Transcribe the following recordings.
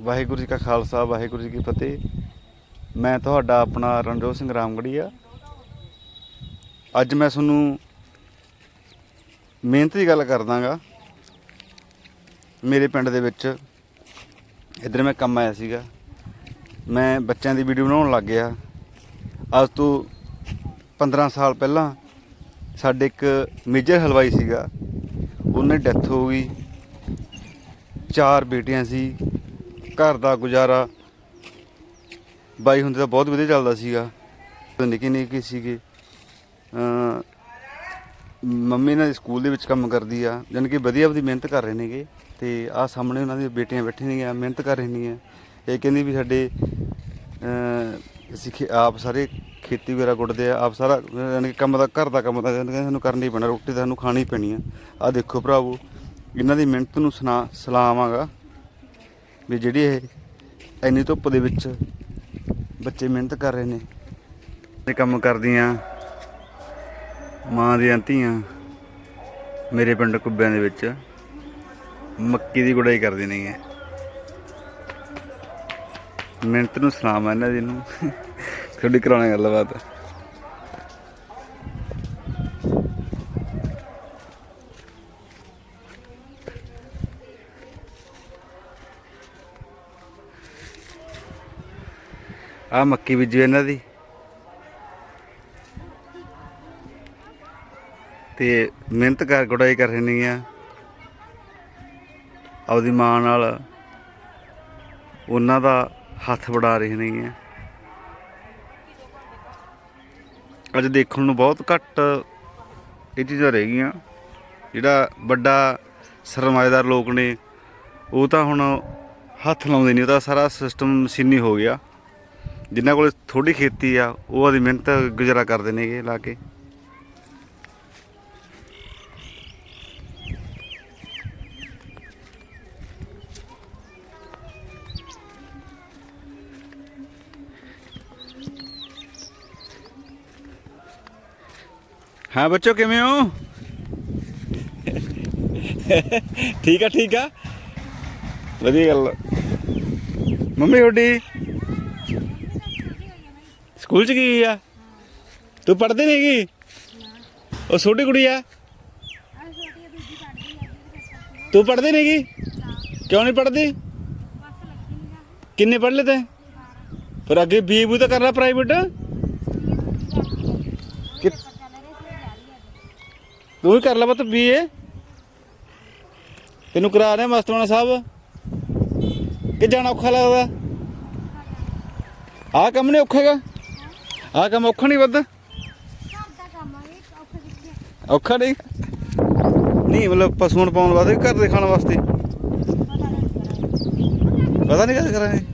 ਵਾਹਿਗੁਰੂ ਜੀ ਕਾ ਖਾਲਸਾ, ਵਾਹਿਗੁਰੂ ਜੀ ਕੀ ਫਤਿਹ। ਮੈਂ ਤੁਹਾਡਾ ਆਪਣਾ ਰਣਜੋਤ ਸਿੰਘ ਰਾਮਗੜੀਆ। ਅੱਜ ਮੈਂ ਤੁਹਾਨੂੰ ਮਿਹਨਤ ਦੀ ਗੱਲ ਕਰਦਾਗਾ। ਮੇਰੇ ਪਿੰਡ ਦੇ ਵਿੱਚ ਇੱਧਰ ਮੈਂ ਕੰਮ ਆਇਆ ਸੀਗਾ। ਮੈਂ ਬੱਚਿਆਂ ਦੀ ਵੀਡੀਓ ਬਣਾਉਣ ਲੱਗ ਗਿਆ। ਅੱਜ ਤੋਂ 15 ਸਾਲ ਪਹਿਲਾਂ ਸਾਡੇ ਇੱਕ ਮੇਜਰ ਹਲਵਾਈ ਸੀਗਾ। ਉਹਨੇ ਡੈਥ ਹੋ ਗਈ। ਚਾਰ ਬੇਟੀਆਂ ਸੀ। ਘਰ ਦਾ ਗੁਜ਼ਾਰਾ ਬਾਈ ਹੁੰਦੇ ਤਾਂ ਬਹੁਤ ਵਧੀਆ ਚੱਲਦਾ ਸੀਗਾ। ਤੇ ਨਿੱਕੇ ਨਿੱਕੇ ਸੀਗੇ। ਅਮ ਮੰਮੀ ਨਾਲ ਸਕੂਲ ਦੇ ਵਿੱਚ ਕੰਮ ਕਰਦੀ ਆ, ਜਾਣੀ ਕਿ ਵਧੀਆ ਆਪਦੀ ਮਿਹਨਤ ਕਰ ਰਹੇ ਨੇਗੇ ਤੇ ਆ ਸਾਹਮਣੇ ਉਹਨਾਂ ਦੀਆਂ ਬੇਟੀਆਂ ਬੈਠੀਆਂ ਨੇਗੀਆਂ, ਮਿਹਨਤ ਕਰ ਰਹੀਆਂ ਨੇਗੀਆਂ। ਇਹ ਕਹਿੰਦੀ ਵੀ ਸਾਡੇ ਅਸੀਂ ਖੇ- ਆਪ ਸਾਰੇ ਖੇਤੀ ਵਗੈਰਾ ਗੁੱਡਦੇ ਆ, ਆਪ ਸਾਰਾ ਯਾਨੀ ਕਿ ਕੰਮ ਦਾ, ਘਰ ਦਾ ਕੰਮ ਦਾ ਯਾਨੀ ਕਿ ਸਾਨੂੰ ਕਰਨੀ ਪੈਣਾ, ਰੋਟੀ ਤਾਂ ਸਾਨੂੰ ਖਾਣੀ ਪੈਣੀ ਆ। ਆ ਦੇਖੋ ਭਰਾਵੋ, ਇਹਨਾਂ ਦੀ ਮਿਹਨਤ ਨੂੰ ਸੁਣਾ ਸਲਾਮ ਆਗਾ ਵੀ ਜਿਹੜੀ ਇਹ ਇੰਨੀ ਧੁੱਪ ਦੇ ਵਿੱਚ ਬੱਚੇ ਮਿਹਨਤ ਕਰ ਰਹੇ ਨੇ। ਇਹ ਕੰਮ ਕਰਦੀਆਂ ਮਾਂ ਦੀਆਂ ਧੀਆਂ ਮੇਰੇ ਪਿੰਡ ਕੁੱਬਿਆਂ ਦੇ ਵਿੱਚ, ਮੱਕੀ ਦੀ ਗੁਡਾਈ ਕਰਦੇ ਨੇਗੇ ਮਿਹਨਤ ਨੂੰ ਸਲਾਮ ਆ ਇਹਨਾਂ ਦੀ ਨੂੰ। ਤੁਹਾਡੀ ਕਰਾਉਣਾ ਗੱਲਬਾਤ। ਆ ਮੱਕੀ ਬੀਜੀ ਇਹਨਾਂ ਦੀ। ਤੇ ਮਿਹਨਤ ਕਰ ਗੁਡਾਈ ਕਰ ਰਹੇ ਨੇਗੀਆਂ। ਆਪਦੀ ਮਾਂ ਨਾਲ ਉਹਨਾਂ ਦਾ ਹੱਥ ਵੜਾ ਰਹੇ ਨੇਗੀਆਂ। ਅੱਜ ਦੇਖਣ ਨੂੰ ਬਹੁਤ ਘੱਟ ਇਹ ਚੀਜ਼ਾਂ ਰਹਿ ਗਈਆਂ। ਜਿਹੜਾ ਵੱਡਾ ਸਰਮਾਏਦਾਰ ਲੋਕ ਨੇ, ਉਹ ਤਾਂ ਹੁਣ ਹੱਥ ਲਾਉਂਦੇ ਨਹੀਂ, ਉਹ ਤਾਂ ਸਾਰਾ ਸਿਸਟਮ ਮਸ਼ੀਨੀ ਹੋ ਗਿਆ। ਜਿਨ੍ਹਾਂ ਕੋਲ ਥੋੜੀ ਖੇਤੀ ਆ ਉਹ ਆਦੀ ਮਿਹਨਤ ਗੁਜ਼ਾਰਾ ਕਰਦੇ ਨੇਗੇ ਲਾ ਕੇ। ਹਾਂ ਬੱਚੋ ਕਿਵੇਂ ਹੋ? ਠੀਕ ਆ ਠੀਕ ਆ। ਵਧੀਆ ਗੱਲ। ਮੰਮੀ ਤੁਹਾਡੀ ਸਕੂਲ ਚ ਗਈ ਆ? ਤੂੰ ਪੜ੍ਹਦੀ ਨਹੀਂ ਗਈ ਉਹ ਛੋਟੀ ਕੁੜੀ ਆ? ਤੂੰ ਪੜ੍ਹਦੀ ਨਹੀਂ ਗਈ ਕਿਉਂ ਨਹੀਂ ਪੜ੍ਹਦੀ? ਕਿੰਨੇ ਪੜ੍ਹ ਲਏ ਤੈਂ? ਪਰ ਅੱਗੇ ਬੀਏ ਤਾਂ ਕਰਨਾ ਪ੍ਰਾਈਵੇਟ ਤੂੰ ਵੀ ਕਰ ਲੈ ਬਤ ਬੀਏ ਤੈਨੂੰ ਕਰਾ ਰਹੇ ਮਸਤਵਾਨਾ ਸਾਹਿਬ ਕਿ ਜਾਣਾ ਔਖਾ ਲੱਗਦਾ? ਆਹ ਕੰਮ ਨਹੀਂ ਔਖਾ ਹੈਗਾ ਆਹ ਕੰਮ ਔਖਾ ਨਹੀਂ ਵੱਧ? ਔਖਾ ਨਹੀਂ ਨਹੀਂ ਮਤਲਬ ਪਸ਼ੂਆਂ ਨੂੰ ਪਾਉਣ ਵਾਸਤੇ ਘਰ ਦੇ ਖਾਣ ਵਾਸਤੇ? ਪਤਾ ਨਹੀਂ ਕਿੱਥੇ ਕਰਾਂਗੇ।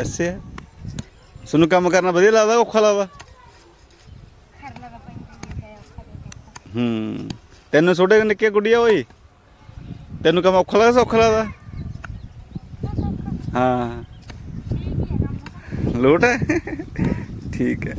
ਐਸੇ ਹੈ ਤੁਹਾਨੂੰ ਕੰਮ ਕਰਨਾ ਵਧੀਆ ਲੱਗਦਾ, ਔਖਾ ਲੱਗਦਾ? ਹੂੰ। ਤੈਨੂੰ ਛੋਟੇ ਨਿੱਕੇ ਗੁੱਡੀਆ ਓਏ। ਤੈਨੂੰ ਕੰਮ ਔਖਾ ਲੱਗਦਾ, ਸੌਖਾ ਲੱਗਦਾ? ਹਾਂ। ਲੋਟ ਹੈ? ਠੀਕ ਹੈ।